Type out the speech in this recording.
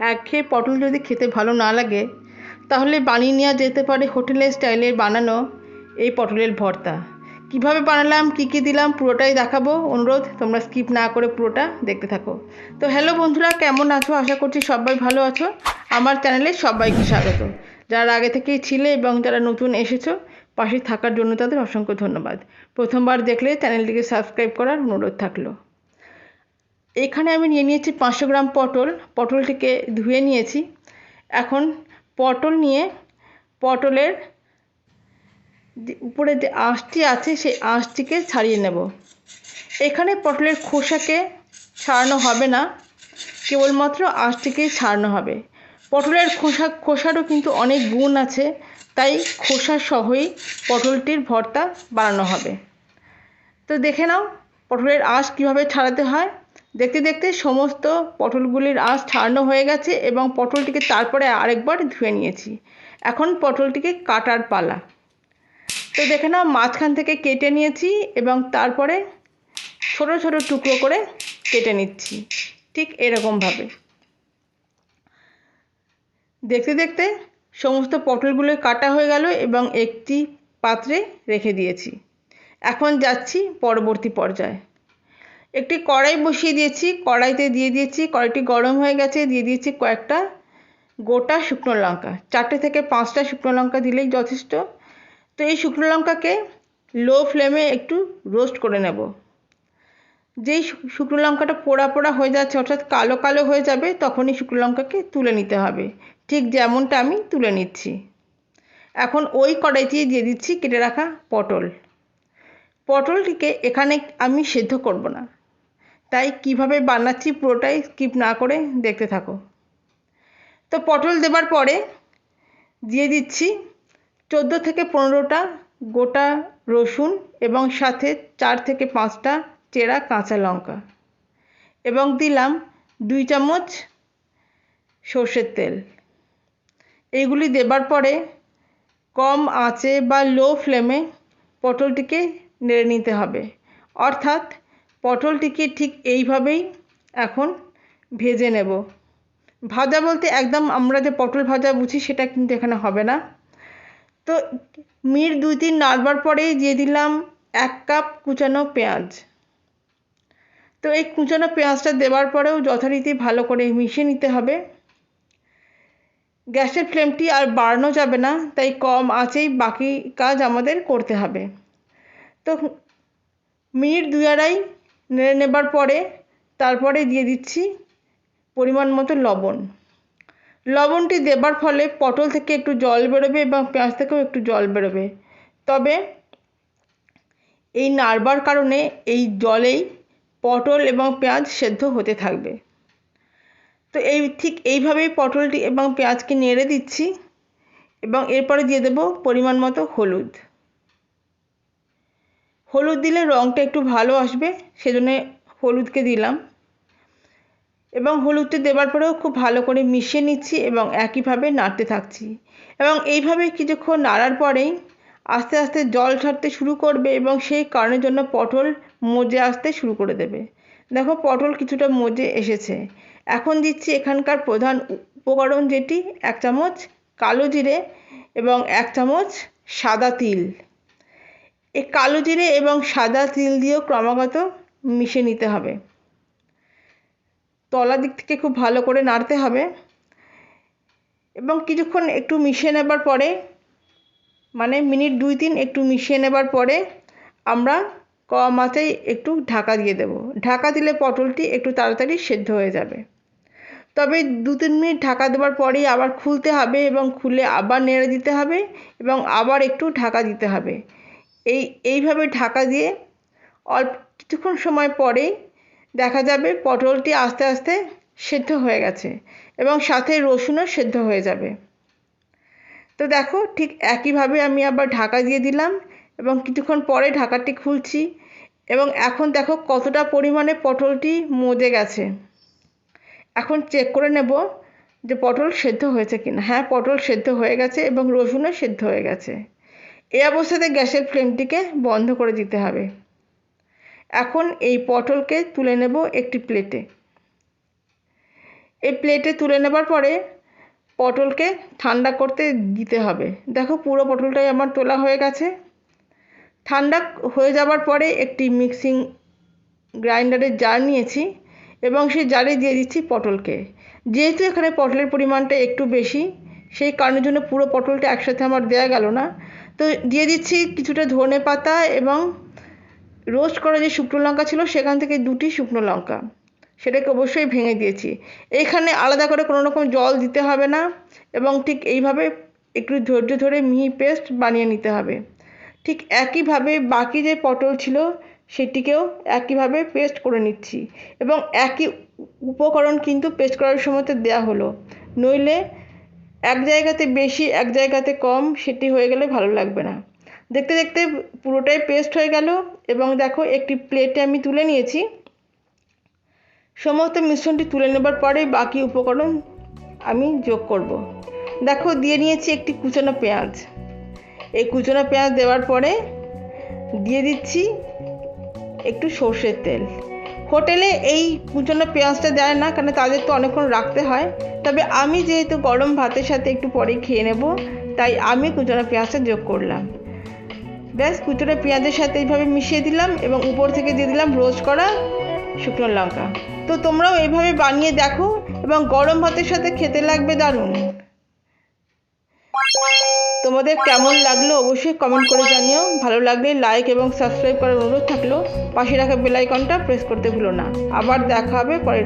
একঘেয়ে পটল যদি খেতে ভালো না লাগে, তাহলে বানিয়ে নেওয়া যেতে পারে হোটেলের স্টাইলে বানানো এই পটলের ভর্তা। কীভাবে বানালাম, কী কী দিলাম, পুরোটাই দেখাবো। অনুরোধ, তোমরা স্কিপ না করে পুরোটা দেখতে থাকো। তো হ্যালো বন্ধুরা, কেমন আছো? আশা করছি সবাই ভালো আছো। আমার চ্যানেলে সবাইকে স্বাগত। যারা আগে থেকেই ছিলে এবং যারা নতুন এসেছ, পাশে থাকার জন্য তাদের অসংখ্য ধন্যবাদ। প্রথমবার দেখলে চ্যানেলটিকে সাবস্ক্রাইব করার অনুরোধ থাকল। এখানে আমি নিয়ে নিয়েছি পাঁচশো গ্রাম পটল। পটলটিকে ধুয়ে নিয়েছি। এখন পটল নিয়ে পটলের উপরে যে আঁশটি আছে, সেই আঁশটিকে ছাড়িয়ে নেব। এখানে পটলের খোসাকে ছাড়ানো হবে না। কেবলমাত্র আঁশটিকেই ছাড়ানো হবে। পটলের খোসা, খোসারও কিন্তু অনেক গুণ আছে, তাই খোসা সহই পটলটির ভর্তা বানানো হবে। তো দেখে নাও পটলের আঁশ কীভাবে ছাড়াতে হয়। দেখতে দেখতে সমস্ত পটলগুলির আঁশ ছাড়ানো হয়ে গেছে এবং পটলটিকে তারপরে আরেকবার ধুয়ে নিয়েছি। এখন পটলটিকে কাটার পালা। তো দেখে নাও, মাঝখান থেকে কেটে নিয়েছি এবং তারপরে ছোট ছোট টুকরো করে কেটে নিচ্ছি, ঠিক এরকমভাবে। দেখতে দেখতে সমস্ত পটলগুলো কাটা হয়ে গেল এবং একটি পাত্রে রেখে দিয়েছি। এখন যাচ্ছি পরবর্তী পর্যায়ে। একটি কড়াই বসিয়ে দিয়েছি, কড়াইতে দিয়ে দিয়েছি, কড়াইটি গরম হয়ে গেছে, দিয়ে দিয়েছি কয়েকটা গোটা শুকনো লঙ্কা। চারটে থেকে পাঁচটা শুকনো লঙ্কা দিলেই যথেষ্ট। তো এই শুকনো লঙ্কাকে লো ফ্লেমে একটু রোস্ট করে নেব। যেই শুকনো লঙ্কাটা পোড়া পোড়া হয়ে যাচ্ছে, অর্থাৎ কালো কালো হয়ে যাবে, তখনই শুকনো লঙ্কাকে তুলে নিতে হবে। ঠিক যেমনটা আমি তুলে নিচ্ছি। এখন ওই কড়াইতেই দিয়ে দিচ্ছি কেটে রাখা পটল। পটলটিকে এখানে আমি সেদ্ধ করব না। তাই কীভাবে বানাচ্ছি পুরোটাই স্কিপ না করে দেখতে থাকো। তো পটল দেবার পরে দিয়ে দিচ্ছি চোদ্দ থেকে পনেরোটা গোটা রসুন এবং সাথে চার থেকে পাঁচটা চেরা কাঁচা লঙ্কা এবং দিলাম দুই চামচ সর্ষের তেল। এইগুলি দেবার পরে কম আঁচে বা লো ফ্লেমে পটলটিকে নেড়ে নিতে হবে। অর্থাৎ পটলটিকে ঠিক এইভাবেই এখন ভেজে নেব। ভাজা বলতে একদম আমরা যে পটল ভাজা বুঝি সেটা কিন্তু এখানে হবে না। তো মিনিট দুই তিন নাড়বার পরেই দিয়ে দিলাম এক কাপ কুচানো পেঁয়াজ। তো এই কুচানো পেঁয়াজটা দেওয়ার পরেও যথারীতি ভালো করে মিশিয়ে নিতে হবে। গ্যাসের ফ্লেমটি আর বাড়ানো যাবে না, তাই কম আঁচেই বাকি কাজ আমাদের করতে হবে। তো মিনিট দুই আড়াই নেড়ে নেবার পরে তারপরে দিয়ে দিচ্ছি পরিমাণ মতো লবণ। লবণটি দেবার ফলে পটল থেকে একটু জল বেরোবে এবং পেঁয়াজ থেকেও একটু জল বেরোবে। তবে এই নাড়বার কারণে এই জলেই পটল এবং পেঁয়াজ সেদ্ধ হতে থাকবে। তো এই ঠিক এইভাবেই পটলটি এবং পেঁয়াজকে নেড়ে দিচ্ছি এবং এরপরে দিয়ে দেবো পরিমাণ মতো হলুদ। হলুদ দিলে রঙটা একটু ভালো আসবে, সেজন্য হলুদকে দিলাম। এবং হলুদটি দেওয়ার পরেও খুব ভালো করে মিশিয়ে নিচ্ছি এবং একইভাবে নাড়তে থাকছি। এবং এইভাবে কিছুক্ষণ নাড়ার পরেই আস্তে আস্তে জল ছাড়তে শুরু করবে এবং সেই কারণের জন্য পটল মজে আসতে শুরু করে দেবে। দেখো পটল কিছুটা মজে এসেছে। এখন দিচ্ছি এখানকার প্রধান উপকরণ যেটি, এক চামচ কালো জিরে এবং এক চামচ সাদা তিল। এই কালো জিরে এবং সাদা তিল দিয়েও ক্রমাগত মিশে নিতে হবে। তলা দিক থেকে খুব ভালো করে নাড়তে হবে এবং কিছুক্ষণ একটু মিশিয়ে নেবার পরে মানে মিনিট দুই তিন একটু মিশিয়ে নেবার পরে আমরা কম আঁচেই একটু ঢাকা দিয়ে দেব। ঢাকা দিলে পটলটি একটু তাড়াতাড়ি সেদ্ধ হয়ে যাবে। তবে দু তিন মিনিট ঢাকা দেওয়ার পরেই আবার খুলতে হবে এবং খুলে আবার নেড়ে দিতে হবে এবং আবার একটু ঢাকা দিতে হবে। এই, এইভাবে ঢাকা দিয়ে অল্প কিছুক্ষণ সময় পরেই দেখা যাবে পটলটি আস্তে আস্তে সেদ্ধ হয়ে গেছে এবং সাথে রসুনও সেদ্ধ হয়ে যাবে। তো দেখো ঠিক একইভাবে আমি আবার ঢাকা দিয়ে দিলাম এবং কিছুক্ষণ পরে ঢাকাটি খুলছি এবং এখন দেখো কতটা পরিমাণে পটলটি মজে গেছে। এখন চেক করে নেব যে পটল সেদ্ধ হয়েছে কিনা। হ্যাঁ পটল সেদ্ধ হয়ে গেছে এবং রসুনও সেদ্ধ হয়ে গেছে। এই অবস্থাতে গ্যাসের ফ্লেমটিকে বন্ধ করে দিতে হবে। এখন এই পটলকে তুলে নেব একটি প্লেটে। এই প্লেটে তুলে নেবার পরে পটলকে ঠান্ডা করতে দিতে হবে। দেখো পুরো পটলটাই আমার তোলা হয়ে গেছে। ঠান্ডা হয়ে যাবার পরে একটি মিক্সিং গ্রাইন্ডারের জার নিয়েছি এবং সেই জারে দিয়ে দিচ্ছি পটলকে। যেহেতু এখানে পটলের পরিমাণটা একটু বেশি সেই কারণের জন্য পুরো পটলটা একসাথে আমার দেওয়া গেল না। তো দিয়ে দিচ্ছি কিছুটা ধনে পাতা এবং রোস্ট করা যে শুকনো লঙ্কা ছিল, সেখান থেকে দুটি শুকনো লঙ্কা। সেটাকে অবশ্যই ভেঙে দিয়েছি। এইখানে আলাদা করে কোনো রকম জল দিতে হবে না এবং ঠিক এইভাবে একটু ধৈর্য ধরে মিহি পেস্ট বানিয়ে নিতে হবে। ঠিক একইভাবে বাকি যে পটল ছিল, সেটিকেও একইভাবে পেস্ট করে নিচ্ছি এবং একই উপকরণ কিন্তু পেস্ট করার সময়তে দেওয়া হলো। নইলে এক জায়গাতে বেশি, এক জায়গাতে কম, সেটি হয়ে গেলে ভালো লাগবে না। দেখতে দেখতে পুরোটাই পেস্ট হয়ে গেল এবং দেখো একটি প্লেটে আমি তুলে নিয়েছি। সমস্ত মিশ্রণটি তুলে নেবার পরে বাকি উপকরণ আমি যোগ করব। দেখো দিয়ে নিয়েছি একটি কুচানো পেঁয়াজ। এই কুচানো পেঁয়াজ দেওয়ার পরে দিয়ে দিচ্ছি একটু সর্ষের তেল। হোটেলে এই কুচানো পেঁয়াজটা দেয় না, কারণ তাদের তো অনেকক্ষণ রাখতে হয়। তবে আমি যেহেতু গরম ভাতের সাথে একটু পরে খেয়ে নেব, তাই আমি কুচানো পেঁয়াজটা যোগ করলাম। ব্যাস, কুচনো পেঁয়াজের সাথে এইভাবে মিশিয়ে দিলাম এবং উপর থেকে দিয়ে দিলাম রোস্ট করা শুকনো লঙ্কা। তো তোমরাও এইভাবে বানিয়ে দেখো এবং গরম ভাতের সাথে খেতে লাগবে দারুণ। তোমাদের কেমন লাগল অবশ্যই কমেন্ট করে জানিও। ভালো লাগলে লাইক এবং সাবস্ক্রাইব করার অনুরোধ থাকল পাশে রাখা বেলাইকনটা প্রেস করতে ভুলো না। আবার দেখা হবে পরে